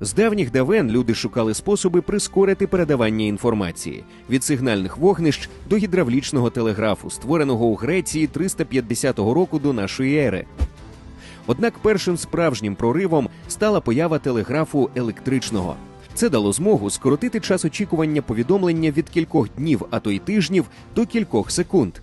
З давніх давен люди шукали способи прискорити передавання інформації від сигнальних вогнищ до гідравлічного телеграфу, створеного у Греції 350 року до нашої ери. Однак першим справжнім проривом стала поява телеграфу електричного. Це дало змогу скоротити час очікування повідомлення від кількох днів, а то й тижнів до кількох секунд.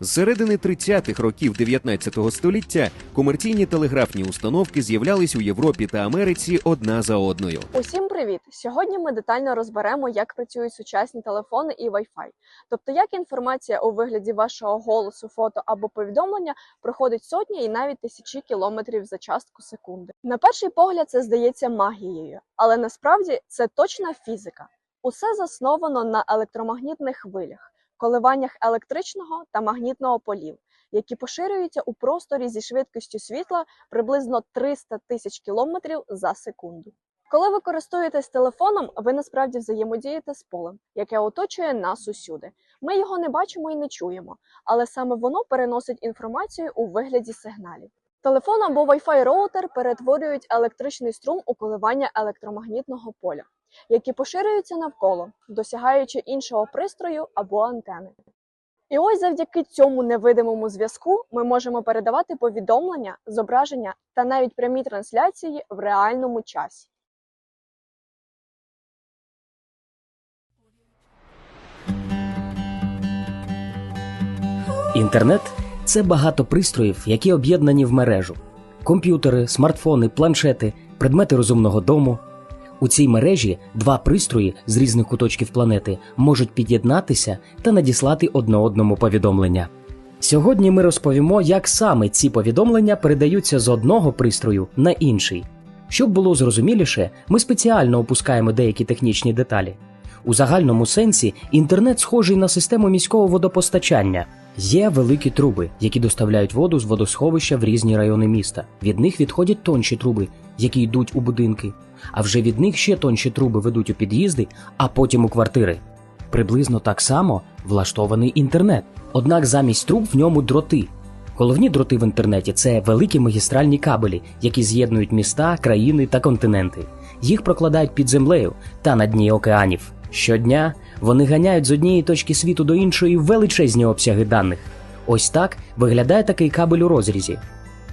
З середини 30-х років 19 століття комерційні телеграфні установки з'являлись у Європі та Америці одна за одною. Усім привіт! Сьогодні ми детально розберемо, як працюють сучасні телефони і Wi-Fi. Тобто, як інформація у вигляді вашого голосу, фото або повідомлення проходить сотні і навіть тисячі кілометрів за частку секунди. На перший погляд це здається магією, але насправді це точна фізика. Усе засновано на електромагнітних хвилях, коливаннях електричного та магнітного полів, які поширюються у просторі зі швидкістю світла приблизно 300 тисяч кілометрів за секунду. Коли ви користуєтесь телефоном, ви насправді взаємодієте з полем, яке оточує нас усюди. Ми його не бачимо і не чуємо, але саме воно переносить інформацію у вигляді сигналів. Телефон або Wi-Fi роутер перетворюють електричний струм у коливання електромагнітного поля, які поширюються навколо, досягаючи іншого пристрою або антени. І ось завдяки цьому невидимому зв'язку ми можемо передавати повідомлення, зображення та навіть прямі трансляції в реальному часі. Інтернет це багато пристроїв, які об'єднані в мережу: комп'ютери, смартфони, планшети, предмети розумного дому. У цій мережі два пристрої з різних куточків планети можуть під'єднатися та надіслати одне одному повідомлення. Сьогодні ми розповімо, як саме ці повідомлення передаються з одного пристрою на інший. Щоб було зрозуміліше, ми спеціально опускаємо деякі технічні деталі. У загальному сенсі інтернет схожий на систему міського водопостачання. Є великі труби, які доставляють воду з водосховища в різні райони міста. Від них відходять тонші труби, які йдуть у будинки. А вже від них ще тонші труби ведуть у під'їзди, а потім у квартири. Приблизно так само влаштований інтернет. Однак замість труб в ньому дроти. Головні дроти в інтернеті це великі магістральні кабелі, які з'єднують міста, країни та континенти. Їх прокладають під землею та на дні океанів. Щодня вони ганяють з однієї точки світу до іншої величезні обсяги даних. Ось так виглядає такий кабель у розрізі.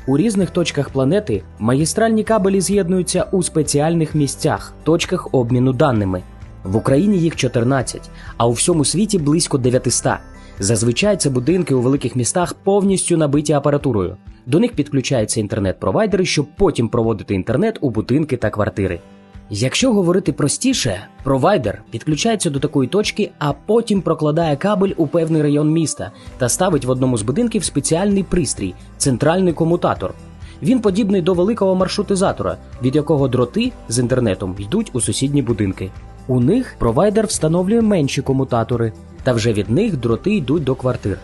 У різних точках планети магістральні кабелі з'єднуються у спеціальних місцях, точках обміну даними. В Україні їх 14, а у всьому світі близько 900. Зазвичай це будинки у великих містах повністю набиті апаратурою. До них підключаються інтернет-провайдери, щоб потім проводити інтернет у будинки та квартири. Якщо говорити простіше, провайдер підключається до такої точки, а потім прокладає кабель у певний район міста та ставить в одному з будинків спеціальний пристрій центральний комутатор. Він подібний до великого маршрутизатора, від якого дроти з інтернетом йдуть у сусідні будинки. У них провайдер встановлює менші комутатори, та вже від них дроти йдуть до квартир.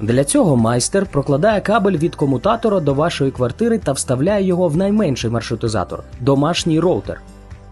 Для цього майстер прокладає кабель від комутатора до вашої квартири та вставляє його в найменший маршрутизатор домашній роутер.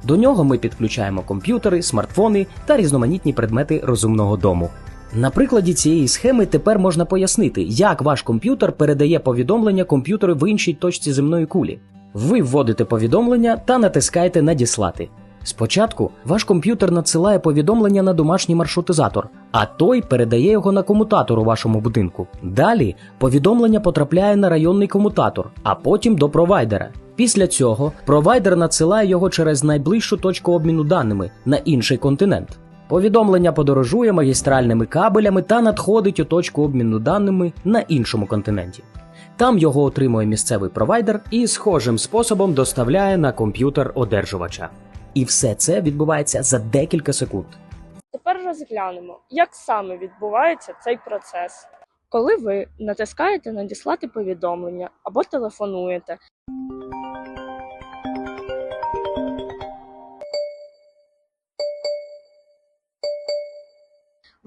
До нього ми підключаємо комп'ютери, смартфони та різноманітні предмети розумного дому. На прикладі цієї схеми тепер можна пояснити, як ваш комп'ютер передає повідомлення комп'ютеру в іншій точці земної кулі. Ви вводите повідомлення та натискаєте Надіслати. Спочатку ваш комп'ютер надсилає повідомлення на домашній маршрутизатор, а той передає його на комутатор у вашому будинку. Далі повідомлення потрапляє на районний комутатор, а потім до провайдера. Після цього провайдер надсилає його через найближчу точку обміну даними на інший континент. Повідомлення подорожує магістральними кабелями та надходить у точку обміну даними на іншому континенті. Там його отримує місцевий провайдер і схожим способом доставляє на комп'ютер одержувача. І все це відбувається за декілька секунд. Тепер розглянемо, як саме відбувається цей процес. Коли ви натискаєте надіслати повідомлення або телефонуєте,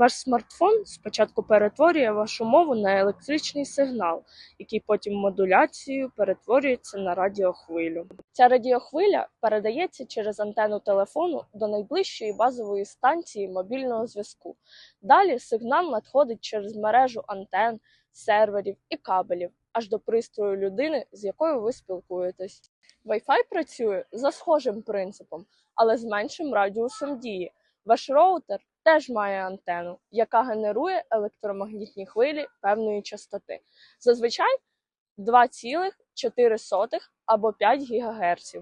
ваш смартфон спочатку перетворює вашу мову на електричний сигнал, який потім модуляцією перетворюється на радіохвилю. Ця радіохвиля передається через антенну телефону до найближчої базової станції мобільного зв'язку. Далі сигнал надходить через мережу антен, серверів і кабелів аж до пристрою людини, з якою ви спілкуєтесь. Wi-Fi працює за схожим принципом, але з меншим радіусом дії. Ваш роутер теж має антенну, яка генерує електромагнітні хвилі певної частоти. Зазвичай 2,4 або 5 ГГц.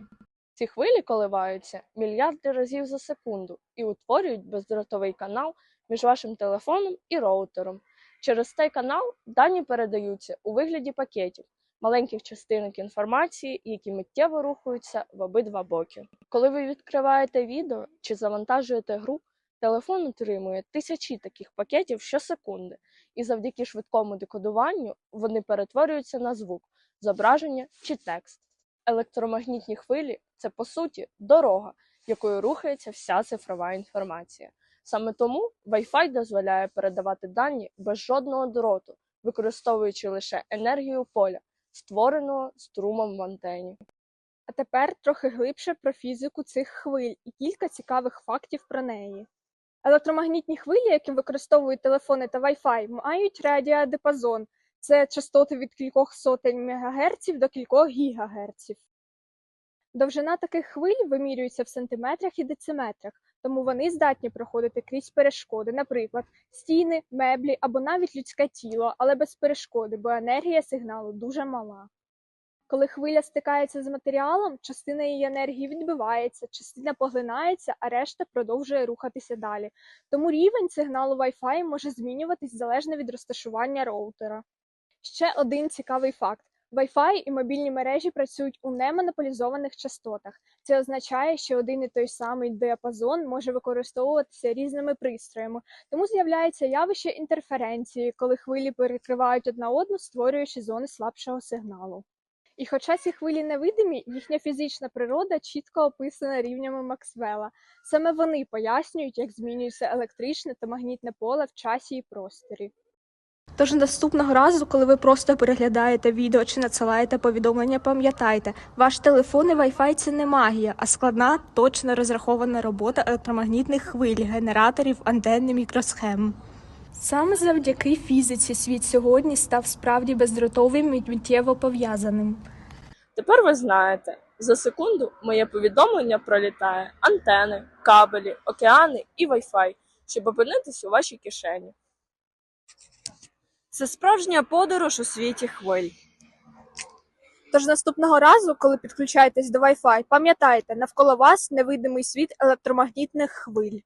Ці хвилі коливаються мільярди разів за секунду і утворюють бездротовий канал між вашим телефоном і роутером. Через цей канал дані передаються у вигляді пакетів, маленьких частинок інформації, які миттєво рухаються в обидва боки. Коли ви відкриваєте відео чи завантажуєте гру, телефон отримує тисячі таких пакетів щосекунди, і завдяки швидкому декодуванню вони перетворюються на звук, зображення чи текст. Електромагнітні хвилі це по суті дорога, якою рухається вся цифрова інформація. Саме тому Wi-Fi дозволяє передавати дані без жодного дроту, використовуючи лише енергію поля, створеного струмом в антені. А тепер трохи глибше про фізику цих хвиль і кілька цікавих фактів про неї. Електромагнітні хвилі, які використовують телефони та Wi-Fi, мають радіодиапазон. Це частоти від кількох сотень МГц до кількох гігагерців. Довжина таких хвиль вимірюється в сантиметрах і дециметрах, тому вони здатні проходити крізь перешкоди, наприклад, стіни, меблі або навіть людське тіло, але без перешкоди, бо енергія сигналу дуже мала. Коли хвиля стикається з матеріалом, частина її енергії відбивається, частина поглинається, а решта продовжує рухатися далі. Тому рівень сигналу Wi-Fi може змінюватись залежно від розташування роутера. Ще один цікавий факт: Wi-Fi і мобільні мережі працюють у немонополізованих частотах. Це означає, що один і той самий діапазон може використовуватися різними пристроями, тому з'являється явище інтерференції, коли хвилі перекривають одна одну, створюючи зони слабшого сигналу. І хоча ці хвилі невидимі, їхня фізична природа чітко описана рівнями Максвелла. Саме вони пояснюють, як змінюється електричне та магнітне поле в часі і просторі. Тож наступного разу, коли ви просто переглядаєте відео чи надсилаєте повідомлення, пам'ятайте, ваш телефон і Wi-Fi – це не магія, а складна, точно розрахована робота електромагнітних хвиль, генераторів, антенн і мікросхем. Саме завдяки фізиці світ сьогодні став справді бездротовим і миттєво пов'язаним. Тепер ви знаєте, за секунду моє повідомлення пролітає антени, кабелі, океани і Wi-Fi, щоб опинитись у вашій кишені. Це справжня подорож у світі хвиль. Тож наступного разу, коли підключаєтесь до Wi-Fi, пам'ятайте, навколо вас невидимий світ електромагнітних хвиль.